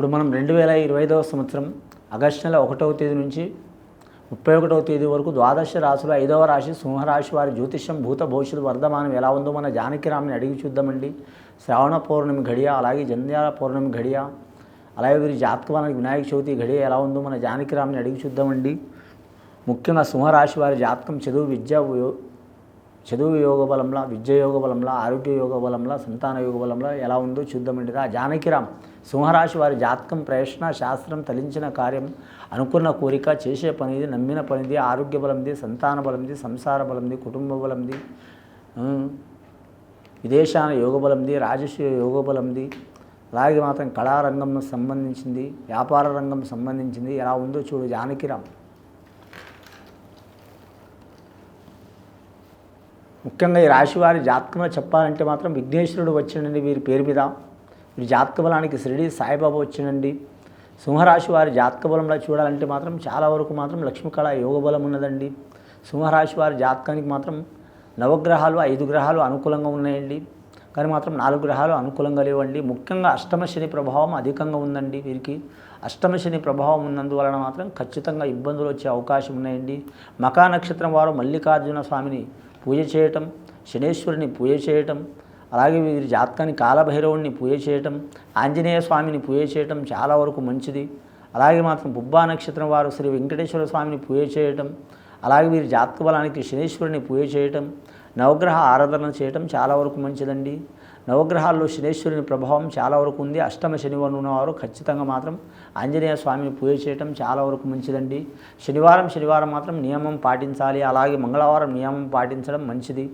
ఇప్పుడు మనం రెండు వేల ఇరవై ఐదవ సంవత్సరం ఆగస్టు నెల ఒకటవ తేదీ నుంచి ముప్పై ఒకటవ తేదీ వరకు ద్వాదశ రాశులు ఐదవ రాశి సింహరాశి వారి జ్యోతిష్యం భూత భవిష్యత్తు వర్ధమానం ఎలా ఉందో మన జానకిరామ్ని అడిగి చూద్దామండి. శ్రావణ పౌర్ణమి ఘడియ అలాగే జంధ్యాల పౌర్ణమి ఘడియ అలాగే వీరి జాతకవానికి వినాయక చవితి ఘడియ ఎలా ఉందో మన జానకిరామ్ని అడిగి చూద్దామండి. ముఖ్యంగా సింహరాశి వారి జాతకం చదువు విద్య చదువు యోగ బలంలా విద్య యోగ బలంలా ఆరోగ్య యోగ బలంలా సంతాన యోగ బలంలా ఎలా ఉందో చూద్దామండి. రా జానకిరామ్ సింహరాశి వారి జాతకం ప్రయత్న శాస్త్రం తలించిన కార్యం అనుకున్న కోరిక చేసే పనిది నమ్మిన పనిది ఆరోగ్య బలంది సంతాన బలంది సంసార బలంది కుటుంబ బలంది ఉమ్, విదేశాన యోగ బలంది రాజస్వ యోగ బలంది అలాగే మాత్రం కళారంగం సంబంధించింది వ్యాపార రంగం సంబంధించింది ఎలా ఉందో చూడు జానకిరామ్. ముఖ్యంగా ఈ రాశివారి జాతకంలో చెప్పాలంటే మాత్రం విఘ్నేశ్వరుడు వచ్చిండండి వీరి పేరు మీద వీరి జాతక బలానికి షిరిడి సాయిబాబా వచ్చినండి సింహరాశి వారి జాతక బలంలో చూడాలంటే మాత్రం చాలా వరకు మాత్రం లక్ష్మీకళ యోగ బలం ఉన్నదండి. సింహరాశి వారి జాతకానికి మాత్రం నవగ్రహాలు ఐదు గ్రహాలు అనుకూలంగా ఉన్నాయండి. కానీ మాత్రం నాలుగు గ్రహాలు అనుకూలంగా లేవండి. ముఖ్యంగా అష్టమ శని ప్రభావం అధికంగా ఉందండి వీరికి. అష్టమ శని ప్రభావం ఉన్నందువలన మాత్రం ఖచ్చితంగా ఇబ్బందులు వచ్చే అవకాశం ఉన్నాయండి. మకా నక్షత్రం వారు మల్లికార్జున స్వామిని పూజ చేయటం శనేశ్వరిని పూజ చేయటం అలాగే వీరి జాతకాన్ని కాలభైరవుడిని పూజ చేయటం ఆంజనేయ స్వామిని పూజ చేయటం చాలా వరకు మంచిది. అలాగే మాత్రం బుబ్బా నక్షత్రం వారు శ్రీ వెంకటేశ్వర స్వామిని పూజ చేయటం అలాగే వీరి జాతక బలానికి శనేశ్వరుని పూజ చేయటం నవగ్రహ ఆరాధన చేయటం చాలా వరకు మంచిదండి. నవగ్రహాల్లో శనేశ్వరుని ప్రభావం చాలా వరకు ఉంది. అష్టమ శనివారం ఉన్నవారు ఖచ్చితంగా మాత్రం ఆంజనేయ స్వామిని పూజ చేయటం చాలా వరకు మంచిదండి. శనివారం శనివారం మాత్రం నియమం పాటించాలి. అలాగే మంగళవారం నియమం పాటించడం మంచిది.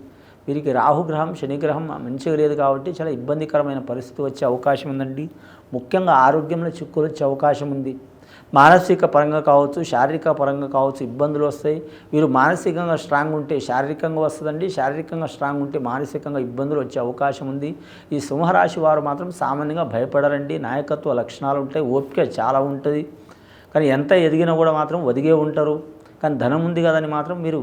వీరికి రాహుగ్రహం శనిగ్రహం మంచిగా లేదు కాబట్టి చాలా ఇబ్బందికరమైన పరిస్థితి వచ్చే అవకాశం ఉందండి. ముఖ్యంగా ఆరోగ్యంలో చిక్కులు వచ్చే అవకాశం ఉంది. మానసిక పరంగా కావచ్చు శారీరక పరంగా కావచ్చు ఇబ్బందులు వస్తాయి. వీరు మానసికంగా స్ట్రాంగ్ ఉంటే శారీరకంగా వస్తుందండి. శారీరకంగా స్ట్రాంగ్ ఉంటే మానసికంగా ఇబ్బందులు వచ్చే అవకాశం ఉంది. ఈ సింహరాశి వారు మాత్రం సామాన్యంగా భయపడరండి. నాయకత్వ లక్షణాలు ఉంటాయి. ఓపిక చాలా ఉంటుంది. కానీ ఎంత ఎదిగినా కూడా మాత్రం ఒదిగే ఉంటారు. కానీ ధనం ఉంది కదని మాత్రం మీరు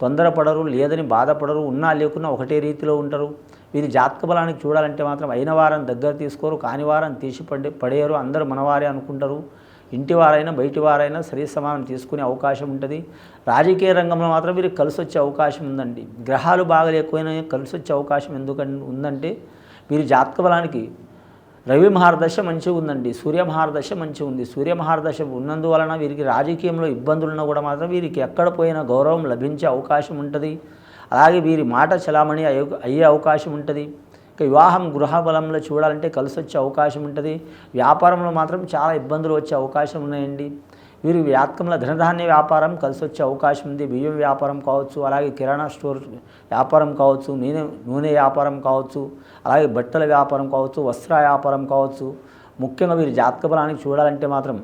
తొందరపడరు లేదని బాధపడరు ఉన్నా లేకున్నా ఒకటే రీతిలో ఉంటారు. వీరి జాతక బలానికి చూడాలంటే మాత్రం అయిన వారం దగ్గర తీసుకోరు కాని వారం తీసి పడే పడేయరు. అందరూ మనవారే అనుకుంటారు. ఇంటి వారైనా బయటి వారైనా సరి సమానం తీసుకునే అవకాశం ఉంటుంది. రాజకీయ రంగంలో మాత్రం వీరికి కలిసి వచ్చే అవకాశం ఉందండి. గ్రహాలు బాగలేకపోయినా కలిసి వచ్చే అవకాశం ఎందుకంటే ఉందంటే వీరి జాతక బలానికి రవి మహారదశ మంచిగా ఉందండి. సూర్య మహారదశ మంచిగా ఉంది. సూర్య మహారదశ ఉన్నందువలన వీరికి రాజకీయంలో ఇబ్బందులు ఉన్నా కూడా మాత్రం వీరికి ఎక్కడ పోయినా గౌరవం లభించే అవకాశం ఉంటుంది. అలాగే వీరి మాట చలామణి అయ్యే- అయ్యే అవకాశం ఉంటుంది. ఇక వివాహం గృహ బలంలో చూడాలంటే కలిసి వచ్చే అవకాశం ఉంటుంది. వ్యాపారంలో మాత్రం చాలా ఇబ్బందులు వచ్చే అవకాశం ఉన్నాయండి. వీరు వ్యాతకంలో ధనధాన్య వ్యాపారం కలిసి వచ్చే అవకాశం ఉంది. బియ్యం వ్యాపారం కావచ్చు అలాగే కిరాణా స్టోర్ వ్యాపారం కావచ్చు నూనె నూనె వ్యాపారం కావచ్చు అలాగే బట్టల వ్యాపారం కావచ్చు వస్త్ర వ్యాపారం కావచ్చు. ముఖ్యంగా వీరి జాతక బలానికి చూడాలంటే మాత్రం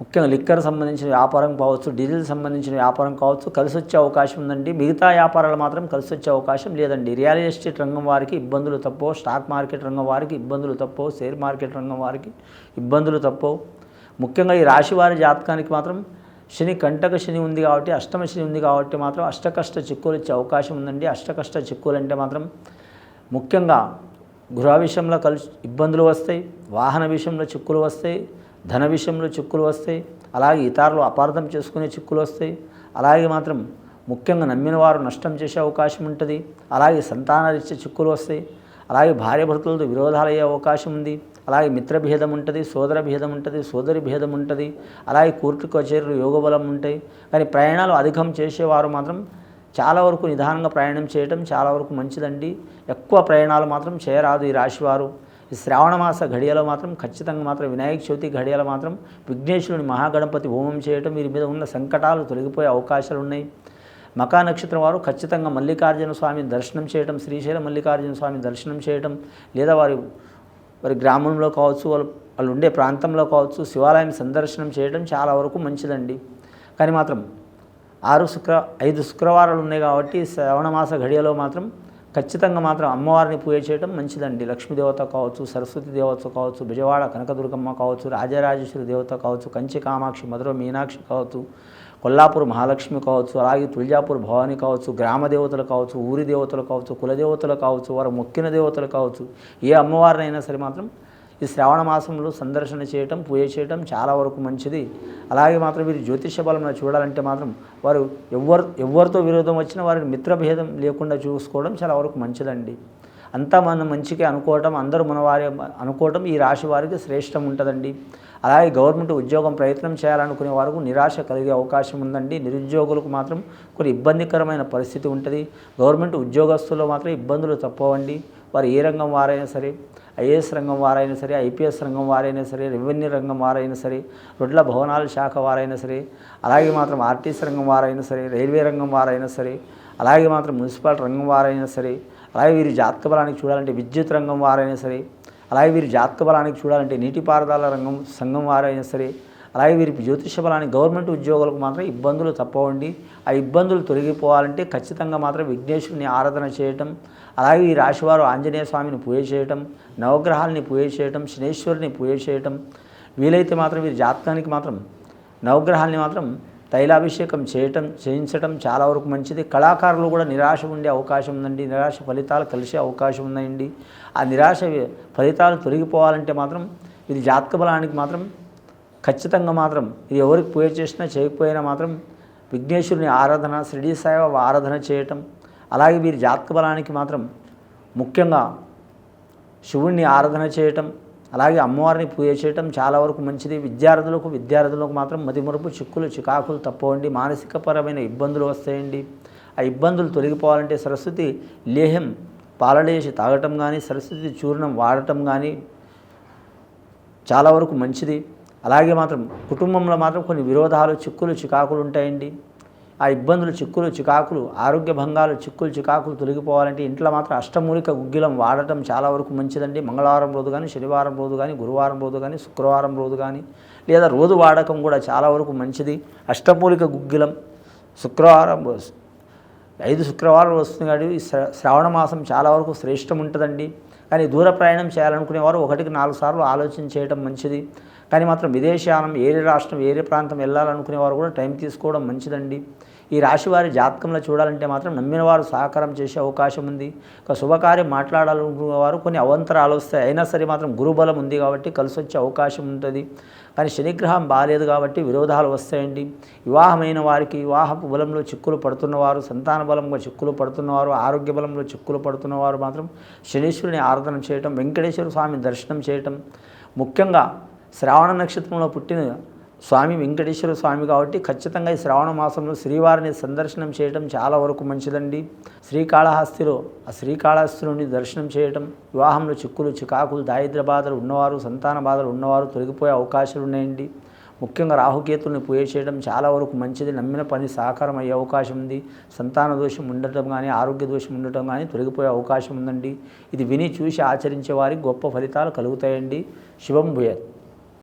ముఖ్యంగా లిక్కర్ సంబంధించిన వ్యాపారం కావచ్చు డీజిల్ సంబంధించిన వ్యాపారం కావచ్చు కలిసి వచ్చే అవకాశం ఉందండి. మిగతా వ్యాపారాలు మాత్రం కలిసి వచ్చే అవకాశం లేదండి. రియల్ ఎస్టేట్ రంగం వారికి ఇబ్బందులు తప్పవు స్టాక్ మార్కెట్ రంగం వారికి ఇబ్బందులు తప్పవు షేర్ మార్కెట్ రంగం వారికి ఇబ్బందులు తప్పవు. ముఖ్యంగా ఈ రాశి వారి జాతకానికి మాత్రం శని కంటక శని ఉంది కాబట్టి అష్టమ శని ఉంది కాబట్టి మాత్రం అష్టకష్ట చిక్కులు ఇచ్చే అవకాశం ఉందండి. అష్టకష్ట చిక్కులు అంటే మాత్రం ముఖ్యంగా గృహ విషయంలో కలిసి ఇబ్బందులు వస్తాయి వాహన విషయంలో చిక్కులు వస్తాయి ధన విషయంలో చిక్కులు వస్తాయి అలాగే ఇతరులు అపార్థం చేసుకునే చిక్కులు వస్తాయి. అలాగే మాత్రం ముఖ్యంగా నమ్మిన వారు నష్టం చేసే అవకాశం ఉంటుంది. అలాగే సంతానరిచ్చే చిక్కులు వస్తాయి. అలాగే భార్యభర్తలతో విరోధాలు అయ్యే అవకాశం ఉంది. అలాగే మిత్రభేదం ఉంటుంది సోదర భేదం ఉంటుంది సోదరి భేదం ఉంటుంది అలాగే కోర్టు కచేరీలు యోగ బలం ఉంటాయి. కానీ ప్రయాణాలు అధికం చేసేవారు మాత్రం చాలా వరకు నిదానంగా ప్రయాణం చేయటం చాలా వరకు మంచిదండి. ఎక్కువ ప్రయాణాలు మాత్రం చేయరాదు ఈ రాశివారు. ఈ శ్రావణ మాస ఘడియలో మాత్రం ఖచ్చితంగా మాత్రం వినాయక చవితి ఘడియలో మాత్రం విఘ్నేశ్వరుని మహాగణపతి హోమం చేయటం వీరి మీద ఉన్న సంకటాలు తొలగిపోయే అవకాశాలు ఉన్నాయి. మకా నక్షత్రం వారు ఖచ్చితంగా మల్లికార్జున స్వామిని దర్శనం చేయటం శ్రీశైల మల్లికార్జున స్వామిని దర్శనం చేయటం లేదా వారి వారి గ్రామంలో కావచ్చు వాళ్ళు వాళ్ళు ఉండే ప్రాంతంలో కావచ్చు శివాలయం సందర్శనం చేయడం చాలా వరకు మంచిదండి. కానీ మాత్రం ఆరు శుక్ర ఐదు శుక్రవారాలు ఉన్నాయి కాబట్టి శ్రవణ మాస ఘడియలో మాత్రం ఖచ్చితంగా మాత్రం అమ్మవారిని పూజ చేయడం మంచిదండి. లక్ష్మీదేవత కావచ్చు సరస్వతి దేవత కావచ్చు బిజవాడ కనకదుర్గమ్మ కావచ్చు రాజరాజేశ్వరి దేవత కావచ్చు కంచి కామాక్షి మధుర మీనాక్షి కావచ్చు కొల్లాపూర్ మహాలక్ష్మి కావచ్చు అలాగే తుల్జాపూర్ భవాని కావచ్చు గ్రామ దేవతలు కావచ్చు ఊరి దేవతలు కావచ్చు కుల దేవతలు కావచ్చు వారు మొక్కిన దేవతలు కావచ్చు ఏ అమ్మవారినైనా సరే మాత్రం ఈ శ్రావణ మాసంలో సందర్శన చేయటం పూజ చేయటం చాలా వరకు మంచిది. అలాగే మాత్రం వీరు జ్యోతిష బలం చూడాలంటే మాత్రం వారు ఎవరు ఎవరితో విరోధం వచ్చినా వారికి మిత్రభేదం లేకుండా చూసుకోవడం చాలా వరకు మంచిదండి. అంతా మనం మంచిగా అనుకోవటం అందరూ మన వారి అనుకోవటం ఈ రాశి వారికి శ్రేష్టం ఉంటుందండి. అలాగే గవర్నమెంట్ ఉద్యోగం ప్రయత్నం చేయాలనుకునే వారికి నిరాశ కలిగే అవకాశం ఉందండి. నిరుద్యోగులకు మాత్రం కొన్ని ఇబ్బందికరమైన పరిస్థితి ఉంటుంది. గవర్నమెంట్ ఉద్యోగస్తుల్లో మాత్రం ఇబ్బందులు తప్పవండి. వారు ఏ రంగం వారైనా సరే ఐఏఎస్ రంగం వారైనా సరే ఐపీఎస్ రంగం వారైనా సరే రెవెన్యూ రంగం వారైనా సరే రొడ్ల భవనాల శాఖ వారైనా సరే అలాగే మాత్రం ఆర్టీసీ రంగం వారైనా సరే రైల్వే రంగం వారైనా సరే అలాగే మాత్రం మున్సిపల్ రంగం వారైనా సరే అలాగే వీరి జాతక బలానికి చూడాలంటే విద్యుత్ రంగం వారైనా సరే అలాగే వీరి జాతక బలానికి చూడాలంటే నీటిపారుదల రంగం సంఘం వారైనా సరే అలాగే వీరి జ్యోతిష బలానికి గవర్నమెంట్ ఉద్యోగులకు మాత్రం ఇబ్బందులు తప్పవండి. ఆ ఇబ్బందులు తొలగిపోవాలంటే ఖచ్చితంగా మాత్రం విఘ్నేశ్వరుని ఆరాధన చేయటం అలాగే ఈ రాశివారు ఆంజనేయ స్వామిని పూజ చేయటం నవగ్రహాలని పూజ చేయటం శనేశ్వరుని పూజ చేయటం వీలైతే మాత్రం వీరి జాతకానికి మాత్రం నవగ్రహాల్ని మాత్రం తైలాభిషేకం చేయటం చేయించటం చాలా వరకు మంచిది. కళాకారులు కూడా నిరాశ ఉండే అవకాశం ఉందండి. నిరాశ ఫలితాలు కలిసే అవకాశం ఉందండి. ఆ నిరాశ ఫలితాలు తొలగిపోవాలంటే మాత్రం ఇది జాతక బలానికి మాత్రం ఖచ్చితంగా మాత్రం ఇది ఎవరికి పూజ చేసినా చేయకపోయినా మాత్రం విఘ్నేశ్వరుని ఆరాధన శిరిడి సాయి ఆరాధన చేయటం అలాగే వీరి జాతక బలానికి మాత్రం ముఖ్యంగా శివుణ్ణి ఆరాధన చేయటం అలాగే అమ్మవారిని పూజ చేయటం చాలా వరకు మంచిది. విద్యార్థులకు విద్యార్థులకు మాత్రం మతిమరుపు చిక్కులు చికాకులు తప్పవండి. మానసికపరమైన ఇబ్బందులు వస్తాయండి. ఆ ఇబ్బందులు తొలగిపోవాలంటే సరస్వతి లేహం పాలడేసి తాగటం కానీ సరస్వతి చూర్ణం వాడటం కానీ చాలా వరకు మంచిది. అలాగే మాత్రం కుటుంబంలో మాత్రం కొన్ని విరోధాలు చిక్కులు చికాకులు ఉంటాయండి. ఆ ఇబ్బందులు చిక్కులు చికాకులు ఆరోగ్య భంగాలు చిక్కులు చికాకులు తొలగిపోవాలంటే ఇంట్లో మాత్రం అష్టమూలిక గుగ్గిలం వాడటం చాలా వరకు మంచిదండి. మంగళవారం రోజు కానీ శనివారం రోజు కానీ గురువారం రోజు కానీ శుక్రవారం రోజు కానీ లేదా రోజు వాడకం కూడా చాలా వరకు మంచిది. అష్టమూలిక గుగ్గిలం శుక్రవారం ఐదు శుక్రవారం వస్తుంది కాబట్టి శ్ర- శ్రావణ మాసం చాలా వరకు శ్రేష్టం ఉంటుందండి. కానీ దూర ప్రయాణం చేయాలనుకునేవారు ఒకటికి నాలుగు సార్లు ఆలోచన చేయడం మంచిది. కానీ మాత్రం విదేశాలం ఏరే రాష్ట్రం ఏరే ప్రాంతం వెళ్ళాలనుకునేవారు కూడా టైం తీసుకోవడం మంచిదండి. ఈ రాశి వారి జాతకంలో చూడాలంటే మాత్రం నమ్మిన వారు సహకారం చేసే అవకాశం ఉంది. ఒక శుభకార్యం మాట్లాడాలనుకునే వారు కొన్ని అవంతరాలు వస్తాయి. అయినా సరే మాత్రం గురుబలం ఉంది కాబట్టి కలిసి వచ్చే అవకాశం ఉంటుంది. కానీ శనిగ్రహం బాగాలేదు కాబట్టి విరోధాలు వస్తాయండి. వివాహమైన వారికి వివాహపు బలంలో చిక్కులు పడుతున్నవారు సంతాన బలంలో చిక్కులు పడుతున్నవారు ఆరోగ్య బలంలో చిక్కులు పడుతున్నవారు మాత్రం శనీశ్వరుని ఆరాధన చేయటం వెంకటేశ్వర స్వామి దర్శనం చేయటం ముఖ్యంగా శ్రావణ నక్షత్రంలో పుట్టిన స్వామి వెంకటేశ్వర స్వామి కాబట్టి ఖచ్చితంగా ఈ శ్రావణ మాసంలో శ్రీవారిని సందర్శనం చేయడం చాలా వరకు మంచిదండి. శ్రీకాళహస్తిలో ఆ శ్రీకాళహస్తిలోని దర్శనం చేయటం వివాహంలో చిక్కులు చికాకులు దారిద్ర బాధలు ఉన్నవారు సంతాన బాధలు ఉన్నవారు తొలగిపోయే అవకాశాలు ఉన్నాయండి. ముఖ్యంగా రాహుకేతుల్ని పూజ చేయడం చాలా వరకు మంచిది. నమ్మిన పని సాకారం అయ్యే అవకాశం ఉంది. సంతాన దోషం ఉండటం కానీ ఆరోగ్య దోషం ఉండటం కానీ తొలగిపోయే అవకాశం ఉందండి. ఇది విని చూసి ఆచరించే వారికి గొప్ప ఫలితాలు కలుగుతాయండి. శివం భూయత్.